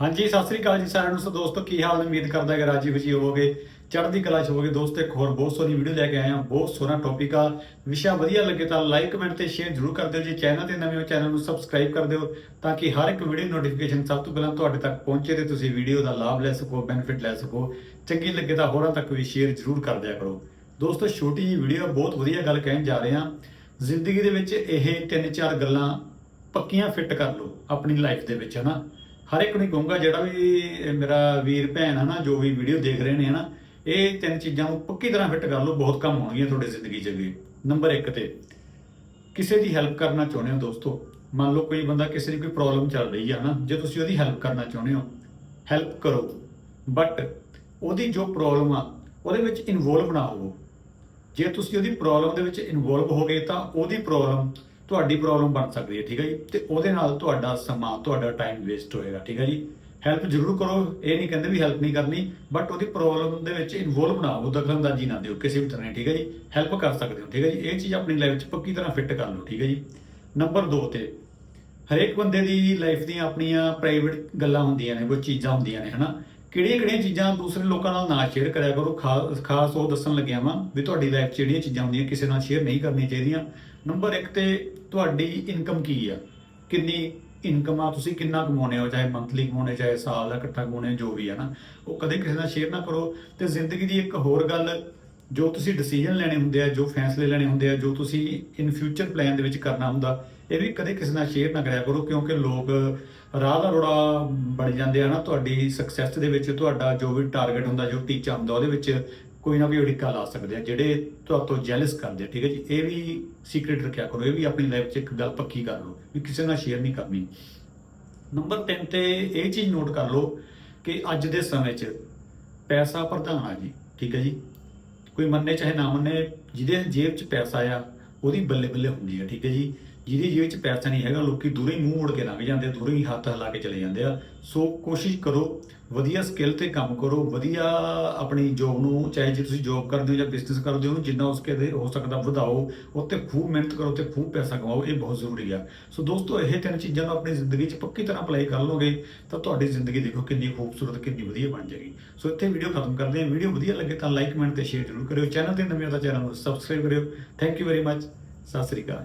ਹਾਂਜੀ, ਸਤਿ ਸ੍ਰੀ ਅਕਾਲ ਜੀ ਸਾਰਿਆਂ ਨੂੰ। ਸੋ ਦੋਸਤੋ, ਕੀ ਹਾਲ ਨੇ? ਉਮੀਦ ਕਰਦਾ ਕਿ ਰਾਜੀ ਖੁਸ਼ੀ ਹੋਵੋਗੇ, ਚੜ੍ਹਦੀ ਕਲਾ ਚ ਹੋਵੋਗੇ। ਦੋਸਤੋ, ਇੱਕ ਹੋਰ ਬਹੁਤ ਸੋਹਣੀ ਵੀਡੀਓ ਲੈ ਕੇ ਆਏ ਹਾਂ। ਬਹੁਤ ਸੋਹਣਾ ਟੌਪਿਕ ਆ। ਵਿਸ਼ਾ ਵਧੀਆ ਲੱਗੇ ਤਾਂ ਲਾਈਕ ਕਮੈਂਟ ਤੇ ਸ਼ੇਅਰ ਜ਼ਰੂਰ ਕਰ ਦਿਓ ਜੀ। ਚੈਨਲ ਤੇ ਨਵੇਂ ਹੋ, ਚੈਨਲ ਨੂੰ ਸਬਸਕ੍ਰਾਈਬ ਕਰ ਦਿਓ ਤਾਂ ਕਿ ਹਰ ਇੱਕ ਵੀਡੀਓ ਨੋਟੀਫਿਕੇਸ਼ਨ ਸਭ ਤੋਂ ਪਹਿਲਾਂ ਤੁਹਾਡੇ ਤੱਕ ਪਹੁੰਚੇ ਤੇ ਤੁਸੀਂ ਵੀਡੀਓ ਦਾ ਲਾਭ ਲੈ ਸਕੋ ਬੈਨੀਫਿਟ ਲੈ ਸਕੋ। ਚੰਗੀ ਲੱਗੇ ਤਾਂ ਹੋਰਾਂ ਤੱਕ ਵੀ ਸ਼ੇਅਰ ਜ਼ਰੂਰ ਕਰ ਦਿਆ ਕਰੋ। ਦੋਸਤੋ, ਛੋਟੀ ਜਿਹੀ ਵੀਡੀਓ ਬਹੁਤ ਵਧੀਆ ਗੱਲ ਕਹਿਣ ਜਾ ਰਹੇ ਹਾਂ। ਜ਼ਿੰਦਗੀ ਦੇ ਵਿੱਚ ਇਹ ਤਿੰਨ ਚਾਰ ਗੱਲਾਂ ਪੱਕੀਆਂ ਫਿੱਟ ਕਰ ਲਓ ਆਪਣੀ ਲਾਈਫ ਦੇ ਵਿੱਚ, ਹਨਾ? ਹਰ ਇੱਕ ਨੂੰ ਕਹੂੰਗਾ ਜਿਹੜਾ ਵੀ ਮੇਰਾ ਵੀਰ ਭੈਣ ਹਨਾ, ਜੋ ਵੀ ਵੀਡੀਓ ਦੇਖ ਰਹੇ ਨੇ ਹਨਾ, ਇਹ ਤਿੰਨ ਚੀਜ਼ਾਂ ਨੂੰ ਪੱਕੀ ਤਰ੍ਹਾਂ ਫਿੱਟ ਕਰ ਲਓ, ਬਹੁਤ ਕੰਮ ਹੋਣਗੀਆਂ ਤੁਹਾਡੀ ਜ਼ਿੰਦਗੀ 'ਚ ਵੀ ਨੰਬਰ 1 ਤੇ, ਕਿਸੇ ਦੀ ਹੈਲਪ ਕਰਨਾ ਚਾਹੁੰਦੇ ਹੋ ਦੋਸਤੋ? ਮੰਨ ਲਓ ਕੋਈ ਬੰਦਾ ਕਿਸੇ ਦੀ ਕੋਈ ਪ੍ਰੋਬਲਮ ਚੱਲ ਰਹੀ ਹੈ ਹਨਾ, ਜੇ ਤੁਸੀਂ ਉਹਦੀ ਹੈਲਪ ਕਰਨਾ ਚਾਹੁੰਦੇ ਹੋ ਹੈਲਪ ਕਰੋ। ਬਟ ਉਹਦੀ ਜੋ ਪ੍ਰੋਬਲਮ ਆ, ਉਹਦੇ ਵਿੱਚ ਇਨਵੋਲਵ ਨਾ ਹੋਵੋ। ਜੇ ਤੁਸੀਂ ਉਹਦੀ ਪ੍ਰੋਬਲਮ ਦੇ ਵਿੱਚ ਇਨਵੋਲਵ ਹੋ ਗਏ ਤਾਂ ਉਹਦੀ ਪ੍ਰੋਬਲਮ ਤੁਹਾਡੀ ਪ੍ਰੋਬਲਮ ਬਣ ਸਕਦੀ ਹੈ, ਠੀਕ ਹੈ ਜੀ? ਤੇ ਉਹਦੇ ਨਾਲ ਤੁਹਾਡਾ ਸਮਾਂ, ਤੁਹਾਡਾ ਟਾਈਮ ਵੇਸਟ ਹੋਏਗਾ, ਠੀਕ ਹੈ ਜੀ? ਹੈਲਪ ਜ਼ਰੂਰ ਕਰੋ, ਇਹ ਨਹੀਂ ਕਹਿੰਦੇ ਵੀ ਹੈਲਪ ਨਹੀਂ ਕਰਨੀ ਬਟ ਉਹਦੀ ਪ੍ਰੋਬਲਮ ਦੇ ਵਿੱਚ ਇਨਵੋਲਵ ਨਾ ਹੋ ਦਖਲਅੰਦਾਜ਼ੀ ਨਾ ਦਿਓ ਕਿਸੇ ਵੀ ਤਰ੍ਹਾਂ ਠੀਕ ਹੈ ਜੀ? ਹੈਲਪ ਕਰ ਸਕਦੇ ਹੋ, ਠੀਕ ਹੈ ਜੀ? ਇਹ ਚੀਜ਼ ਆਪਣੀ ਲਾਈਫ 'ਚ ਪੱਕੀ ਤਰ੍ਹਾਂ ਫਿੱਟ ਕਰ ਲਓ, ਠੀਕ ਹੈ ਜੀ? ਨੰਬਰ 2 ਤੇ, ਹਰੇਕ ਬੰਦੇ ਦੀ ਲਾਈਫ ਦੀਆਂ ਆਪਣੀਆਂ ਪ੍ਰਾਈਵੇਟ ਗੱਲਾਂ ਹੁੰਦੀਆਂ ਨੇ, ਕੋਈ ਚੀਜ਼ਾਂ ਹੁੰਦੀਆਂ ਨੇ, ਹਨਾ? ਕਿਹੜੀਆਂ ਕਿਹੜੀਆਂ ਚੀਜ਼ਾਂ ਦੂਸਰੇ ਲੋਕਾਂ ਨਾਲ ਨਾ ਸ਼ੇਅਰ ਕਰਿਆ ਕਰੋ। ਖਾਸ ਖਾਸ ਉਹ ਦੱਸਣ ਲੱਗਿਆ ਵਾਂ ਵੀ ਤੁਹਾਡੀ ਲਾਈਫ 'ਚ ਜਿਹੜੀਆਂ ਚੀਜ਼ਾਂ ਹੁੰਦੀਆਂ ਕਿਸੇ ਨਾਲ ਸ਼ੇਅਰ ਨਹੀਂ ਕਰਨੀਆਂ ਚਾਹੀਦੀਆਂ। ਨੰਬਰ 1 ਤੇ ਤੁਹਾਡੀ ਇਨਕਮ ਕੀ ਆ? ਕਿੰਨੀ ਇਨਕਮ ਆ? ਤੁਸੀਂ ਕਿੰਨਾ ਕਮਾਉਂਦੇ ਹੋ? ਚਾਹੇ ਮੰਥਲੀ ਕਮਾਉਂਦੇ, ਚਾਹੇ ਸਾਲ ਦਾ ਇਕੱਠਾ ਕਮਾਉਂਦੇ ਜੋ ਵੀ ਹੈ ਨਾ। ਉਹ ਕਦੇ ਕਿਸੇ ਨਾਲ ਸ਼ੇਅਰ ਨਾ ਕਰੋ। ਤੇ ਜ਼ਿੰਦਗੀ ਦੀ ਇੱਕ ਹੋਰ ਗੱਲ ਜੋ ਤੁਸੀਂ ਡਿਸੀਜਨ ਲੈਣੇ ਹੁੰਦੇ ਆ, ਜੋ ਫੈਸਲੇ ਲੈਣੇ ਹੁੰਦੇ ਆ, ਜੋ ਤੁਸੀਂ ਇਨ ਫਿਊਚਰ ਪਲਾਨ ਦੇ ਵਿੱਚ ਕਰਨਾ ਹੁੰਦਾ, ਇਹ ਵੀ ਕਦੇ ਕਿਸੇ ਨਾਲ ਸ਼ੇਅਰ ਨਾ ਕਰਿਆ ਕਰੋ, ਕਿਉਂਕਿ ਲੋਕ ਰਾਹ ਦਾ ਰੋੜਾ ਬਣ ਜਾਂਦੇ ਆ ਨਾ, ਤੁਹਾਡੀ ਸਕਸੈਸ ਦੇ ਵਿੱਚ ਤੁਹਾਡਾ ਜੋ ਵੀ ਟਾਰਗੇਟ ਹੁੰਦਾ, ਜੋ ਟੀਚਾ ਹੁੰਦਾ, ਉਹਦੇ ਵਿੱਚ ਕੋਈ ਨਾ ਕੋਈ ਅੜਿੱਕਾ ਲਾ ਸਕਦੇ ਆ, ਜਿਹੜੇ ਤੁਹਾਤੋਂ ਜੈਲਸ ਕਰਦੇ ਆ, ਠੀਕ ਹੈ ਜੀ? ਇਹ ਵੀ ਸੀਕ੍ਰੀਟ ਰੱਖਿਆ ਕਰੋ, ਇਹ ਵੀ ਆਪਣੀ ਲਾਈਫ 'ਚ ਇੱਕ ਗੱਲ ਪੱਕੀ ਕਰ ਲਓ, ਵੀ ਕਿਸੇ ਨਾਲ ਸ਼ੇਅਰ ਨਹੀਂ ਕਰਨੀ। ਨੰਬਰ 3 ਤੇ ਇਹ ਚੀਜ਼ ਨੋਟ ਕਰ ਲਓ ਕਿ ਅੱਜ ਦੇ ਸਮੇਂ 'ਚ ਪੈਸਾ ਪ੍ਰਧਾਨ ਆ ਜੀ, ਠੀਕ ਹੈ ਜੀ? ਕੋਈ ਮੰਨੇ ਚਾਹੇ ਨਾ ਮੰਨੇ, ਜਿਹਦੇ ਜੇਬ 'ਚ ਪੈਸਾ ਆ, ਉਹਦੀ ਬੱਲੇ ਬੱਲੇ ਹੁੰਦੀ ਆ, ਠੀਕ ਹੈ ਜੀ? ਜਿਹਦੀ ਜੇਬ 'ਚ ਪੈਸਾ ਨਹੀਂ ਹੈਗਾ ਲੋਕੀ ਦੂਰੇ ਹੀ ਮੂੰਹ ਮੋੜ ਕੇ ਲੰਘ ਜਾਂਦੇ ਆ, ਦੂਰੇ ਹੀ ਹੱਥ ਹਿਲਾ ਕੇ ਚਲੇ ਜਾਂਦੇ ਆ। ਸੋ ਕੋਸ਼ਿਸ਼ ਕਰੋ ਵਧੀਆ ਸਕਿੱਲ ਤੇ ਕੰਮ ਕਰੋ ਵਧੀਆ ਆਪਣੀ ਜੋਬ ਨੂੰ ਚਾਹੇ ਜੇ ਤੁਸੀਂ ਜੋਬ ਕਰਦੇ ਹੋ ਜਾਂ ਬਿਜ਼ਨਸ ਕਰਦੇ ਹੋ ਜਿੰਨਾ ਉਸ ਕੇ ਹੋ ਸਕਦਾ ਵਧਾਓ ਉੱਤੇ ਖੂਬ ਮਿਹਨਤ ਕਰੋ ਤੇ ਖੂਬ ਪੈਸਾ ਕਮਾਓ ਇਹ ਬਹੁਤ ਜ਼ਰੂਰੀ ਆ। ਸੋ ਦੋਸਤੋ ਇਹ ਤਿੰਨ ਚੀਜ਼ਾਂ ਨੂੰ ਆਪਣੀ ਜ਼ਿੰਦਗੀ 'ਚ ਪੱਕੀ ਤਰ੍ਹਾਂ ਅਪਲਾਈ ਕਰ ਲਓਗੇ ਤਾਂ ਤੁਹਾਡੀ ਜ਼ਿੰਦਗੀ ਦੇਖੋ ਕਿੰਨੀ ਖੂਬਸੂਰਤ ਕਿੰਨੀ ਵਧੀਆ ਬਣ ਜਾਏਗੀ। ਸੋ ਇੱਥੇ ਵੀਡੀਓ ਖਤਮ ਕਰਦੇ ਹਾਂ। ਵੀਡੀਓ ਵਧੀਆ ਲੱਗੇ ਤਾਂ ਲਾਈਕ ਕਮੈਂਟ ਤੇ ਸ਼ੇਅਰ ਜ਼ਰੂਰ ਕਰਿਓ। ਚੈਨਲ ਤੇ ਨਵੇਂ ਹੋ ਤਾਂ ਚੈਨਲ ਨੂੰ ਸਬਸਕ੍ਰਾਈਬ ਕਰਿਓ। Thank you very much Sat Sri Akal